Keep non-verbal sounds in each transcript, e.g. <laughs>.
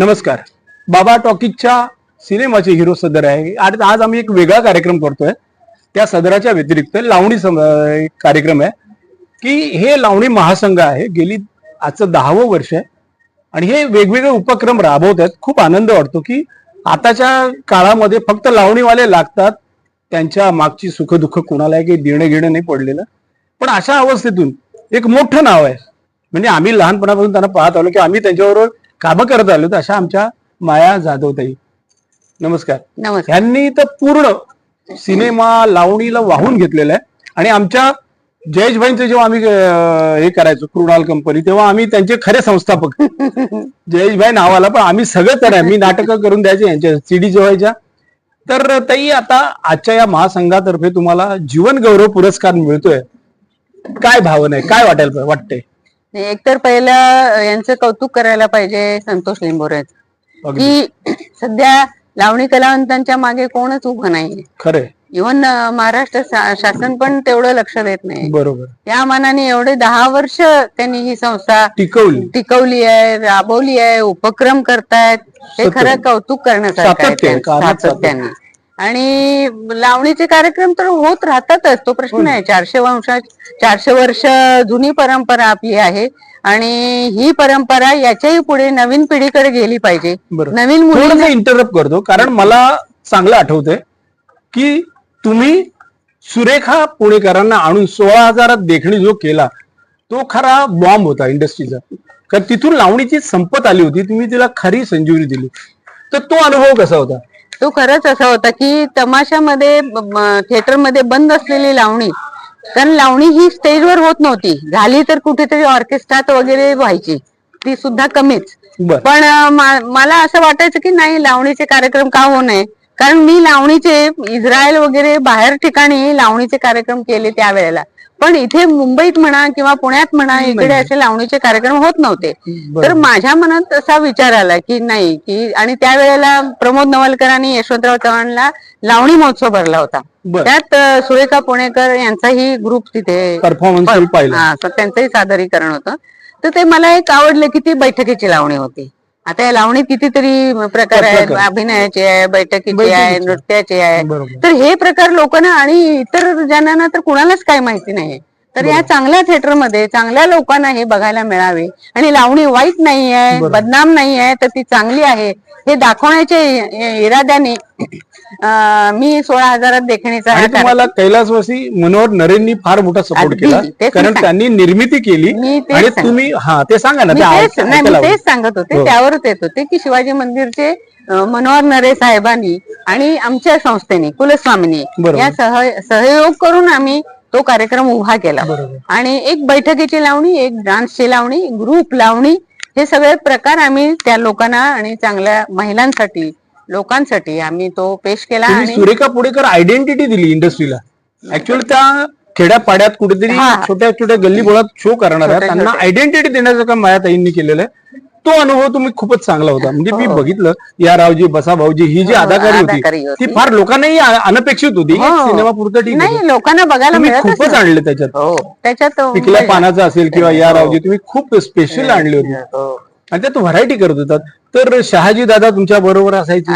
नमस्कार. बाबा टॉकीजच्या सिनेमाचे हिरो सदर आहे. आणि आज आम्ही एक वेगळा कार्यक्रम करतोय. त्या सदराच्या व्यतिरिक्त लावणी कार्यक्रम आहे. की हे लावणी महासंघ आहे. गेली आजचं दहावं वर्ष आहे. आणि हे वेगवेगळे उपक्रम राबवत आहेत खूप आनंद वाटतो की आताच्या काळामध्ये फक्त लावणीवाले लागतात. त्यांच्या मागची सुखदुःख कुणालाही काही देणं घेणं नाही पडलेलं. पण अशा अवस्थेतून एक मोठं नाव आहे. म्हणजे आम्ही लहानपणापासून त्यांना पाहत आलो की आम्ही त्यांच्याबरोबर कामं करत आलो तर अशा आमच्या माया जाधवताई. नमस्कार. नमस्कार. ह्यांनी तर पूर्ण सिनेमा लावणीला वाहून घेतलेलं आहे. आणि आमच्या जयेशभाईंचं जेव्हा आम्ही हे करायचो कृणाल कंपनी तेव्हा आम्ही त्यांचे खरे संस्थापक. <laughs> जयेशभाई नावाला पण आम्ही सगळं तर आहे मी नाटकं करून द्यायचे यांच्या सीडी जेवायच्या. तर ताई आता आजच्या या महासंघातर्फे तुम्हाला जीवन गौरव पुरस्कार मिळतोय. काय भावना आहे? काय वाटायला वाटतंय? एकतर पहिलं यांचं कौतुक करायला पाहिजे संतोष लिंबोरे. की <clears throat> सध्या लावणी कलावंतांच्या मागे कोणच उभं नाही खरंय. इव्हन महाराष्ट्र शासन पण तेवढं लक्ष देत नाही. बरोबर. त्या मानाने एवढे दहा वर्ष त्यांनी ही संस्था टिकवली. टिकवली आहे राबवली आहे उपक्रम करतायत. हे. खरं कौतुक करण्यासारखं आहे सातत्याने. आणि लावणीचे कार्यक्रम तर होत राहतातच. तो प्रश्न नाही चारशे वंशा चारशे वर्ष जुनी परंपरा आपली आहे. आणि ही परंपरा याच्याही पुढे नवीन पिढीकडे गेली पाहिजे. नवीन मुली इंटरप्ट करतो. कारण मला चांगलं आठवतंय की तुम्ही सुरेखा पुणेकरांना आणून सोळा हजारात देखणी जो केला तो खरा बॉम्ब होता इंडस्ट्रीचा कारण तिथून लावणीची संपत आली होती. तुम्ही तिला खरी संजीवनी दिली. तर तो अनुभव कसा होता? तो खरंच असा होता की तमाशामध्ये थिएटरमध्ये बंद असलेली लावणी कारण लावणी ही स्टेजवर होत नव्हती. झाली तर कुठेतरी ऑर्केस्ट्रात वगैरे व्हायची. ती सुद्धा कमीच. पण मला असं वाटायचं की नाही लावणीचे कार्यक्रम का होऊ नये? कारण मी लावणीचे इस्रायल वगैरे बाहेर ठिकाणी लावणीचे कार्यक्रम केले त्यावेळेला. पण इथे मुंबईत म्हणा किंवा पुण्यात म्हणा इकडे असे लावणीचे कार्यक्रम होत नव्हते. तर माझ्या मनात असा विचार आला की नाही की आणि त्यावेळेला प्रमोद नवलकरांनी यशवंतराव चव्हाणला लावणी महोत्सव भरला होता. त्यात सुरेखा पुणेकर यांचाही ग्रुप तिथे परफॉर्मन्स हा त्यांचंही सादरीकरण होतं. तर ते मला एक आवडलं की ती बैठकीची लावणी होती. आता या लावणीत कितीतरी प्रकार आहेत. अभिनयाचे आहे बैठकीची. आहे नृत्याचे आहे तर हे प्रकार लोकांना आणि इतर जणांना तर कुणालाच काही माहिती नाही तर या चांगल्या थिएटरमध्ये चांगल्या लोकांना हे बघायला मिळावे आणि लावणी वाईट नाही आहे. बदनाम नाही आहे तर ती चांगली आहे हे दाखवण्याच्या इराद्याने मी सोळा हजारात देखणीचा आणि तुम्हाला कैलासवासी मनोहर नरेंनी फार मोठा सपोर्ट अगदी, केला तेच मी कारण सांग- त्यांनी निर्मिती केली मी तेच आणि सांग- तुम्ही हा ते सांगा ना मी ते तेच ऐक- नाही मी ऐकायला तेच सांगत होते हो. त्यावरच येत होते की शिवाजी मंदिरचे अं, मनोहर नरे साहेबांनी आणि आमच्या संस्थेने कुलस्वामीनी बरोबर. या सह सहयोग करून आम्ही तो कार्यक्रम उभा केला बरोबर. आणि एक बैठकीची लावणी एक डान्सची लावणी ग्रुप लावणी हे सगळे प्रकार आम्ही त्या लोकांना आणि चांगल्या महिलांसाठी लोकांसाठी आम्ही तो पेश केला आणि सुरेखा पुढेकर आयडेंटिटी दिली इंडस्ट्रीला ऍक्च्युअली त्या खेड्यापाड्यात कुठेतरी. छोट्या छोट्या गल्ली बोळात शो करणार आहे त्यांना आयडेंटिटी देण्याचं काम मायाताईंनी केलेलं आहे. तो अनुभव तुम्ही खूपच चांगला होता. म्हणजे मी हो. बघितलं या रावजी बसा भाऊजी ही जी हो, अदाकारी होती. ती फार लोकांनाही अनपेक्षित होती. हो. सिनेमा पुरतं ठीक नाही लोकांना बघायला खूपच. आणले त्याच्यात. त्याच्यात पिकल्या पानाचं असेल किंवा या रावजी तुम्ही खूप स्पेशल आणली होती. आणि त्यात व्हरायटी करत होतात. तर शहाजी दादा तुमच्या बरोबर असायचे.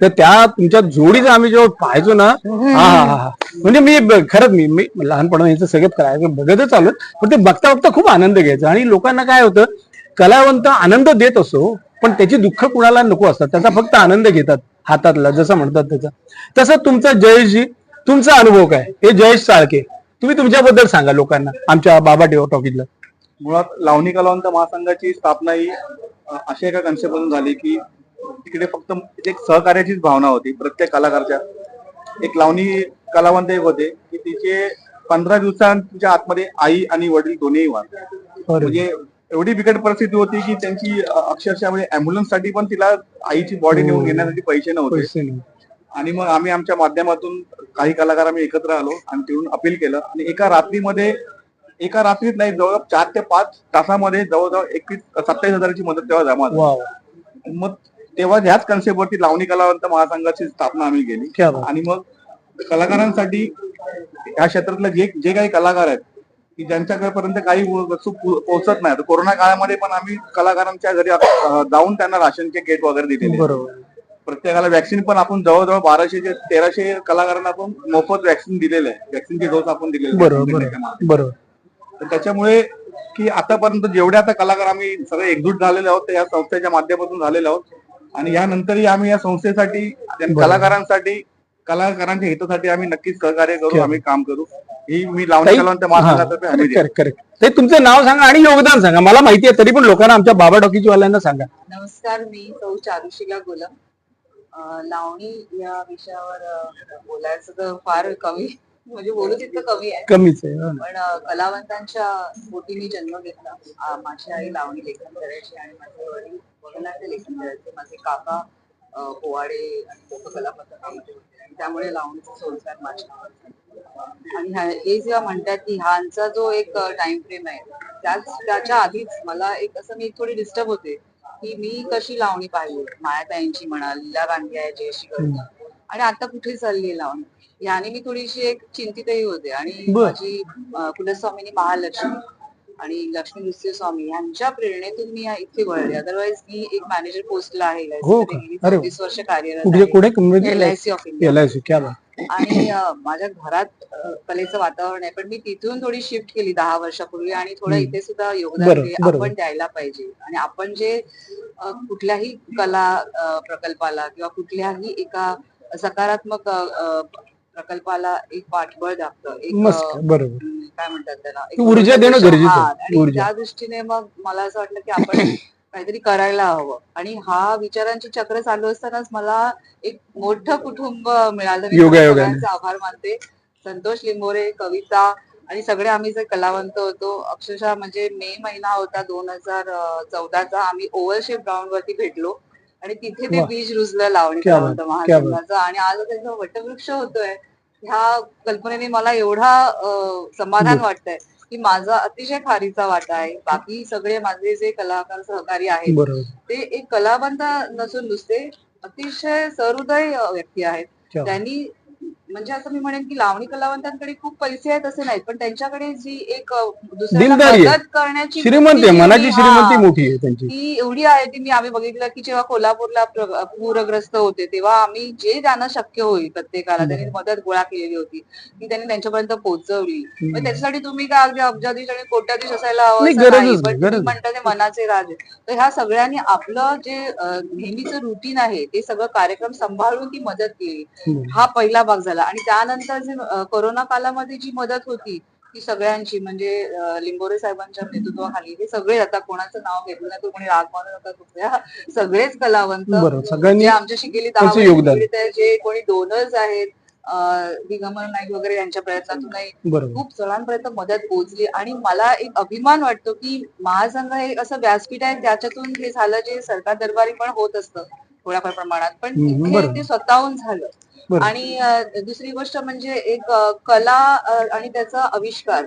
तर त्या तुमच्या जोडीचं आम्ही जेव्हा पाहायचो ना हा हा हा. म्हणजे मी खरंच मी मी लहानपणा यांचं सगळं करायचं बघतच आलो. पण ते बघता बघता खूप आनंद घ्यायचा. आणि लोकांना काय होतं कलावंत आनंद देत असो पण त्याची दुःख कुणाला नको असतात. त्याचा फक्त आनंद घेतात हातातला जसं म्हणतात त्याचा. तसं तुमचा जयेशजी तुमचा अनुभव काय? हे जयेश साळके तुम्ही तुमच्याबद्दल सांगा लोकांना आमच्या बाबा टेवा टॉकीजला. मुळात लावणी कलावंत महासंघाची स्थापना ही अशा एका कन्सेप्टमधून झाली की तिकडे फक्त एक सहकार्याचीच भावना होती प्रत्येक कलाकारच्या. एक लावणी कलावंत एक होते की तिचे पंधरा दिवसांच्या आतमध्ये आई आणि वडील दोन्ही म्हणजे एवढी बिकट परिस्थिती होती की त्यांची अक्षरशः म्हणजे अँब्युलन्ससाठी पण तिला आईची बॉडी हो. नेऊन घेण्यासाठी पैसे नव्हते. आणि मग आम्ही आमच्या माध्यमातून काही कलाकार आम्ही एकत्र आलो आणि तिकडून अपील केलं. आणि एका रात्रीमध्ये एका रात्रीत नाही जवळ चार ते पाच तासामध्ये जवळजवळ एकवीस सत्तावीस हजाराची मदत तेव्हा जमा झाली. मग तेव्हा ह्याच कन्सेप्टवरती लावणी कलावंत महासंघाची स्थापना आम्ही केली. आणि मग कलाकारांसाठी या क्षेत्रातले जे जे काही कलाकार आहेत की ज्यांच्यापर्यंत काही वस्तू पोहोचत नाही. कोरोना काळामध्ये पण आम्ही कलाकारांच्या घरी जाऊन त्यांना राशनचे गेट वगैरे दिलेले बरोबर. प्रत्येकाला वॅक्सिन पण आपण जवळजवळ बाराशे ते तेराशे कलाकारांना आपण मोफत वॅक्सिन दिलेले आहे. वॅक्सिनचे डोस आपण दिलेले बरोबर. तर त्याच्यामुळे की आतापर्यंत जेवढे आता कलाकार आम्ही सगळे एकजूट झालेले आहोत ते या संस्थेच्या माध्यमातून झालेले आहोत. आणि यानंतरही आम्ही या संस्थेसाठी. कलाकारांसाठी कलाकारांच्या हितासाठी आम्ही नक्कीच सहकार्य करू आम्ही काम करू. ही मी लावणी तुमचं नाव सांगा आणि योगदान सांगा. मला माहिती आहे तरी पण लोकांना आमच्या बाबा वाल्यांना सांगा. नमस्कार मी सौ चारुशिला गुलम लावणी या विषयावर बोलायचं तर फार कमी. म्हणजे बोलू तितकं कमी आहे. कमीच आहे हो ना. पण अं, कलावंतांच्या पोटी मी जन्म घेतला. माझी आई लावणी लेखन करायची आणि माझे वडील लेखन करायचे. माझे काका अं, पोवाडे आणि लोककला पथकामध्ये होते. आणि त्यामुळे लावणीचा संस्कार झाला. आणि ह्या- हे जेव्हा म्हणतात की ह्यांचा जो एक टाइम फ्रेम आहे त्याच त्याच्या आधीच मला एक असं मी थोडी डिस्टर्ब होते की मी कशी लावणी पाहिली? मायाताईंची म्हणा लीला गांधी आहे जयश्री गर्ग आणि आता कुठे चालली लावणी? याने मी थोडीशी एक चिंतितही होते आणि बर. माझी अं, कुलस्वामिनी महालक्ष्मी आणि लक्ष्मी नृत्य स्वामी यांच्या प्रेरणेतून मी या इथे वळले अदरवाईज मी एक मॅनेजर पोस्टला आहे हो का? अरे वा. चौतीस वर्ष कार्यरत कुठे आहे कुठे L I C of India L I C क्या बात आणि अ, माझ्या घरात अ, कलेचं वातावरण आहे पण मी तिथून थोडी शिफ्ट केली दहा वर्षापूर्वी आणि थोडं. इथे सुद्धा योगदान बरोबर, ते बरोबर. आपण द्यायला पाहिजे आणि आपण जे अ, कुठल्याही कला अ, प्रकल्पाला किंवा कुठल्याही एका सकारात्मक अ, अ, प्रकल्पाला एक पाठबळ दाखतं एक मस्त अ, बरोबर हम्म, काय म्हणतात त्याला एक ऊर्जा देणं गरजेचं आहे. हा, आणि ऊर्जा. त्या दृष्टीने मग मला असं वाटलं की आपण <coughs> काहीतरी करायला हवं आणि हा विचारांची चक्र चालू असतानाच मला एक मोठं कुटुंब मिळालं मी योगायोगाने. सगळ्यांचे आभार मानते संतोष लिंबोरे कविता आणि सगळे आम्ही जे कलावंत होतो अक्षरशः म्हणजे मे महिना होता दोन हजार चौदाचा आम्ही ओव्हल शेप ग्राउंड वरती भेटलो आणि तिथे ते. बीज रुजलं लावणी. महासंघाचं आणि आज त्याचा वटवृक्ष होतोय ह्या कल्पनेने मला एवढा समाधान. वाटतंय की माझा अतिशय खारीचा वाटा आहे बाकी सगळे माझे जे कलाकार सहकारी आहेत ते एक कलावंत नसून नुसते अतिशय सहृदय व्यक्ती आहेत त्यांनी म्हणजे असं मी म्हणेन की लावणी कलावंतांकडे खूप पैसे आहेत असे नाहीत पण त्यांच्याकडे जी एक दुसऱ्याला दिलदारी आहे. मदत करण्याची श्रीमंत वृत्ती मनाची जी- श्रीमंती हा. मोठी आहे त्यांची ती एवढी आहे ती मी आम्ही बघितलं की जेव्हा कोल्हापूरला प्र- पूरग्रस्त होते तेव्हा आम्ही जे त्यांना शक्य होईल प्रत्येकाला त्यांनी मदत गोळा केलेली होती ती त्यांनी त्यांच्यापर्यंत पोहोचवली मग त्याच्यासाठी तुम्ही काय अगदी अब्जाधीश आणि कोट्याधीश असायला हवं नाही, असं गरजच नाही नाही, पण गरज तुम्ही नाही. म्हणता ते मनाचे राज आहे. तर ह्या सगळ्यांनी आपलं जे अं, नेहमीचं रुटीन आहे ते सगळं कार्यक्रम सांभाळून ती मदत केली. हा पहिला भाग झाला आणि त्यानंतर जे कोरोना कालामध्ये जी मदत होती ती सगळ्यांची म्हणजे लिंबोरे साहेबांच्या नेतृत्वाखाली हे सगळे आता कोणाचं नाव घेतलं नाही कोणी राग मानू नका कुठल्या सगळेच कलावंत सगळ्यांनी जे आमच्याशी गेली दहा योगदान. जे कोणी डोनर्स आहेत दिगंबर नाईक वगैरे यांच्या प्रयत्नातूनही खूप जणांपर्यंत मदत पोहोचली. आणि मला एक अभिमान वाटतो की महासंघ हे असं व्यासपीठ आहे त्याच्यातून हे झालं जे सरकार दरबारी पण होत असतं. थोड्याफार प्रमाणात पण बरोबर. ते स्वतःहून झालं. आणि दुसरी गोष्ट म्हणजे एक कला आणि त्याचा आविष्कार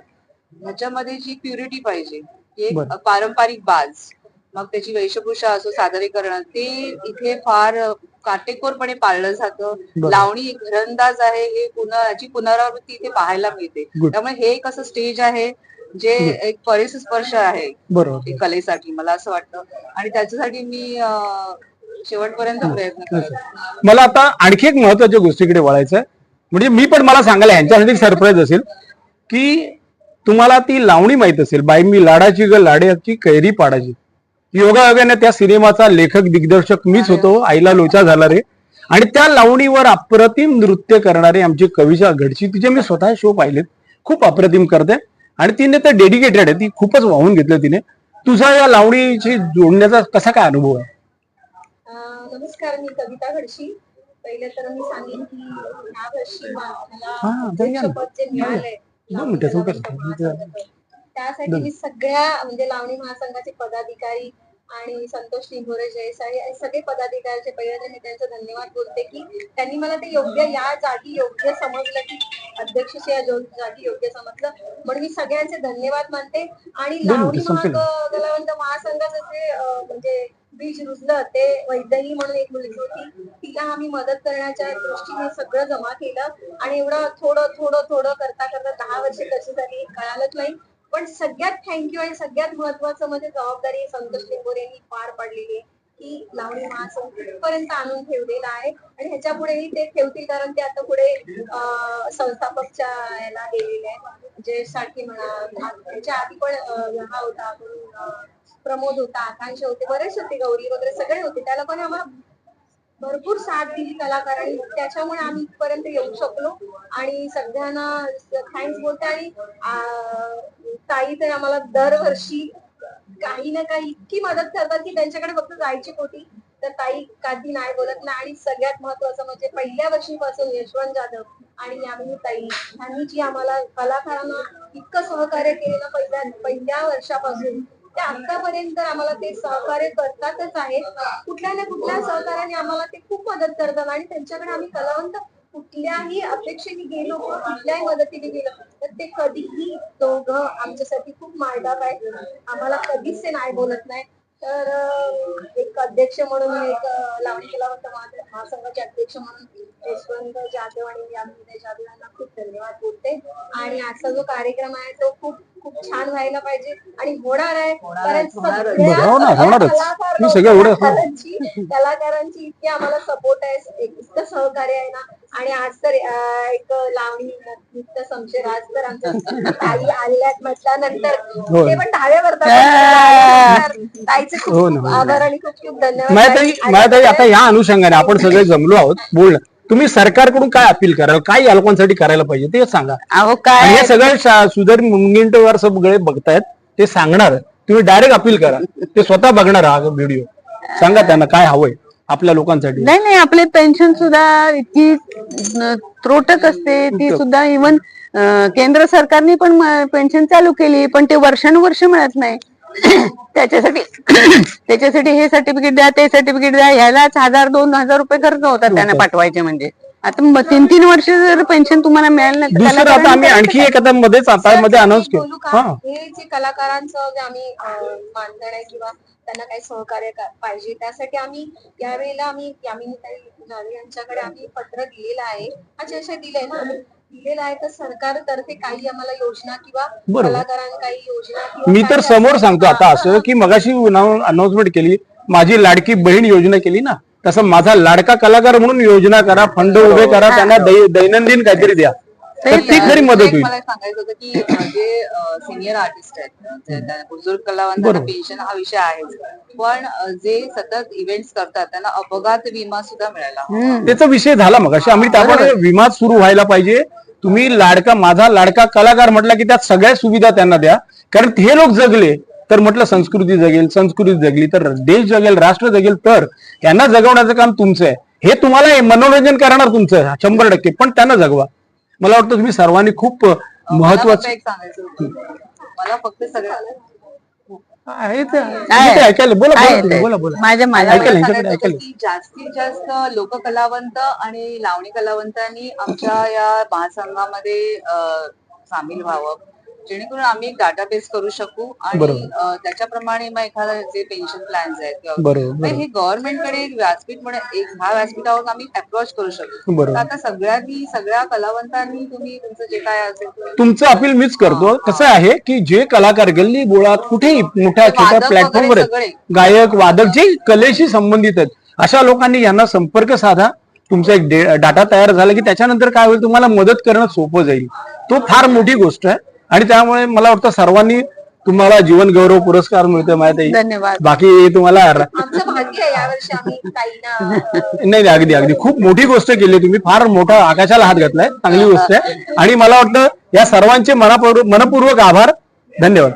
ह्याच्यामध्ये जी प्युरिटी पाहिजे एक. पारंपरिक बाज मग त्याची वेशभूषा असो सादरीकरण ते इथे फार काटेकोरपणे पाळलं जातं. लावणी एक घरंदाज आहे हे पुन्हा याची पुनरावृत्ती इथे पाहायला मिळते. त्यामुळे हे एक असं स्टेज आहे जे एक परिस्पर्श आहे कलेसाठी मला असं वाटतं आणि त्याच्यासाठी मी शेवटपर्यंत प्रयत्न करेन मला आता आणखी एक महत्त्वाच्या गोष्टीकडे वळायचं म्हणजे मी पण मला सांगायला ह्यांच्यासाठी सरप्राईज असेल की तुम्हाला ती लावणी माहीत असेल बाई मी लाडाची ग लाड्याची कैरी पाडाची योगायोगाने त्या सिनेमाचा लेखक दिग्दर्शक मीच होतो आईला लोचा झाला रे आणि त्या लावणीवर अप्रतिम नृत्य करणारे आमची कविता घडची तिचे मी स्वतः शो पाहिलेत. खूप अप्रतिम करते. आणि तिने तर डेडिकेटेड आहे ती खूपच वाहून घेतलं तिने. तुझा या लावणीशी जोडण्याचा कसा काय अनुभव आहे? नमस्कार मी कविता घडशी. पहिले तर मी सांगेन की ह्या वर्षी मला जे मिळालंय त्यासाठी. मी सगळ्या म्हणजे लावणी महासंघाचे पदाधिकारी आणि संतोष लिंगोरे जयसाई आणि सगळे पदाधिकाऱ्याचे पहिले तर मी त्यांचा धन्यवाद बोलते की त्यांनी मला ते योग्य या जागी योग्य समजलं की अध्यक्षशी या जागी योग्य समजलं. म्हणून मी सगळ्यांचे धन्यवाद मानते. आणि लावणी. महाग कलावंत महासंघाचं म्हणजे बीज रुजलं ते वैद्यही म्हणून एक मुलगी होती. तिला आम्ही मदत करण्याच्या दृष्टीने सगळं जमा केलं आणि एवढं थोडं थोडं थोडं करता करता दहा वर्ष कशी झाली कळालंच नाही. पण सगळ्यात थँक्यू आणि सगळ्यात महत्वाचं म्हणजे जबाबदारी संतोष लिंगोरे यांनी पार पाडलेली आहे. की लावणी महासंघ पर्यंत आणून ठेवलेला आहे आणि ह्याच्या पुढेही ते ठेवतील कारण ते आता पुढे संस्थापकच्या याला गेलेले आहे जयेशसाठी म्हणा त्याच्या आधी पण हा होता अजून, प्रमोद होता आकांक्षा होते बरेच होते गौरी वगैरे सगळे होते. त्या लोकांनी आम्हाला भरपूर साथ दिली कलाकारांनी. त्याच्यामुळे आम्ही इथपर्यंत येऊ शकलो. आणि सगळ्यांना थँक्स बोलते आणि ताई तर आम्हाला दरवर्षी काही ना काही इतकी मदत करतात की त्यांच्याकडे फक्त जायची होती तर ताई कधी नाही बोलत नाही आणि सगळ्यात महत्वाचं म्हणजे पहिल्या वर्षीपासून यशवंत जाधव आणि यामिनी ताई यांनी जी आम्हाला कलाकारांना इतकं सहकार्य केलेलं पहिल्या पहिल्या वर्षापासून ते आतापर्यंत आम्हाला ते सहकार्य करतातच आहेत. कुठल्या ना कुठल्या सहकार्याने आम्हाला ते खूप मदत करतात आणि त्यांच्याकडे आम्ही कलावंत कुठल्याही अपेक्षेने गेलो किंवा कुठल्याही मदतीने गेलो तर ते कधीही दोघं आमच्यासाठी खूप मार्गात आहेत आम्हाला कधीच ते नाही बोलत नाही. तर एक अध्यक्ष म्हणून एक लावणी कलावंत महा- महासंघाचे अध्यक्ष म्हणून यशवंत जाधव आणि जाधव यांना खूप धन्यवाद बोलते आणि आजचा जो कार्यक्रम आहे तो खूप खूप छान व्हायला पाहिजे आणि होणार आहे कारण होणारच. सगळ्या- हो ना, सगळ्या होणारच. कलाकार तुम्ही सगळे एवढे- हो. कलाकारांची कलाकारांची इतकी आम्हाला सपोर्ट आहे एक इतकं सहकार्य आहे ना आणि आज तर एक लावणी नृत्य समशेर आज तर आमच्या ताई आल्यात म्हटल्यानंतर हो. ते पण दहाव्या वर्धापन ताईचे खूप हो हो. आभार आणि खूप खूप धन्यवाद. आता या अनुषंगाने आपण सगळे जमलो आहोत. बोल तुम्ही सरकारकडून काय अपील कराल? काय या लोकांसाठी करायला पाहिजे? ते सांगा. अहो काय? हे सगळे शा- सुधीर मुनगंटीवार सगळे बघतायत ते सांगणार. तुम्ही डायरेक्ट अपील करा. ते स्वतः बघणार हा व्हिडिओ. सांगा त्यांना काय हवंय. आपल्या लोकांसाठी. नाही नाही आपले पेन्शन सुद्धा इतकी त्रोटक असते. ती सुद्धा इवन केंद्र सरकारने पण पेन्शन चालू केली पण ते वर्षानुवर्ष मिळत नाही. <clears throat> त्याच्यासाठी त्याच्यासाठी हे सर्टिफिकेट द्या ते सर्टिफिकेट द्या ह्यालाच हजार दोन हजार रुपये खर्च होतात त्यांना पाठवायचे म्हणजे. आता तीन तीन वर्ष जर पेन्शन तुम्हाला मिळालं नाही तर दुसरं आता आम्ही आणखी आता मध्येच आता मध्ये अनाऊन्स केलं. का? हा. हे जे कलाकारांचं जे आम्ही मानधन आहे किंवा त्यांना काही सहकार्य पाहिजे. त्यासाठी आम्ही यावेळेला आम्ही यामिनीताई जाधव यांच्याकडे आम्ही पत्र दिलेलं आहे. अच्छा अच्छा दिलंय ना दिलेलं आहे तर सरकारतर्फे काही आम्हाला योजना किंवा बरोबर. कलाकारांना काही योजना किंवा मी तर काही समोर सांगतो आता असं की मगाशी अनाउन्समेंट केली माझी लाडकी बहीण योजना केली ना तसं माझा लाडका कलाकार म्हणून योजना करा फंड उभे करा त्यांना दै- दैनंदिन काहीतरी द्या. तर ती खरी मदत होईल. मला सांगायचं होतं की जे सिनियर आर्टिस्ट आहेत बुजुर्ग कलावंतांना. पेन्शन हा विषय आहेच. पण जे सतत इव्हेंट्स करतात त्यांना अपघात विमा सुद्धा मिळाला. त्याचा विषय झाला मग अशी आम्ही त्यामुळे विमा सुरू व्हायला पाहिजे. तुम्ही लाडका माझा लाडका कलाकार म्हटला की त्यात सगळ्या सुविधा त्यांना द्या. कारण हे लोक जगले तर म्हटलं संस्कृती जगेल संस्कृती जगली तर देश जगेल राष्ट्र जगेल तर यांना जगवण्याचं काम तुमचं आहे. हे तुम्हाला मनोरंजन करणार तुमचं शंभर टक्के. पण त्यांना जगवा. मला वाटतं तुम्ही सर्वांनी खूप महत्वाचं एक सांगायचं होतं. मला फक्त सगळं आहे ते- आहे. ते ऐकायला बोला आहे बोला तुम्ही, ते. बोला बोला. माझ्या माझ्या ऐकायला मला ह्यांच्याकडे सांगायचं होतं ऐकायला. की जास्तीत जास्त लोककलावंत आणि लावणी कलावंतांनी आमच्या या महासंघामध्ये अं, सामील व्हावं. जेणेकरून आम्ही डाटाबेस करू शकू आणि बरोबर. अं, त्याच्याप्रमाणे मग एखादा जे पेन्शन प्लॅन्स आहेत किंवा बरोबर मग बरोबर. हे गव्हर्नमेंटकडे एक व्यासपीठ म्हणून एक ह्या व्यासपीठावर आम्ही अप्रोच करू शकतो बरोबर. तर आता सगळ्यांनी सगळ्या कलावंतांनी तुम्ही तुमचं जे काय असेल तुम्ही- तुमचं अपील मीच करतो. कसं आहे की जे कलाकार गल्ली बोळात कुठेही मोठ्या वादक छोट्या वगैरे प्लॅटफॉर्मवर सगळे. गायक वादक जे कलेशी संबंधित आहेत अशा लोकांनी यांना संपर्क साधा. तुमचा एक डाटा तयार झाला की त्याच्यानंतर काय होईल तुम्हाला मदत करणं सोपं जाईल. तो फार मोठी गोष्ट आहे. आणि त्यामुळे मला वाटतं सर्वांनी तुम्हाला जीवन गौरव पुरस्कार मिळतोय माहिती धन्यवाद. बाकी तुम्हाला नाही नाही अगदी अगदी. खूप मोठी गोष्ट केली तुम्ही. फार मोठा आकाशाला हात घातलाय. चांगली गोष्ट आहे. आणि मला वाटतं या सर्वांचे मनपूर्वक आभार. धन्यवाद.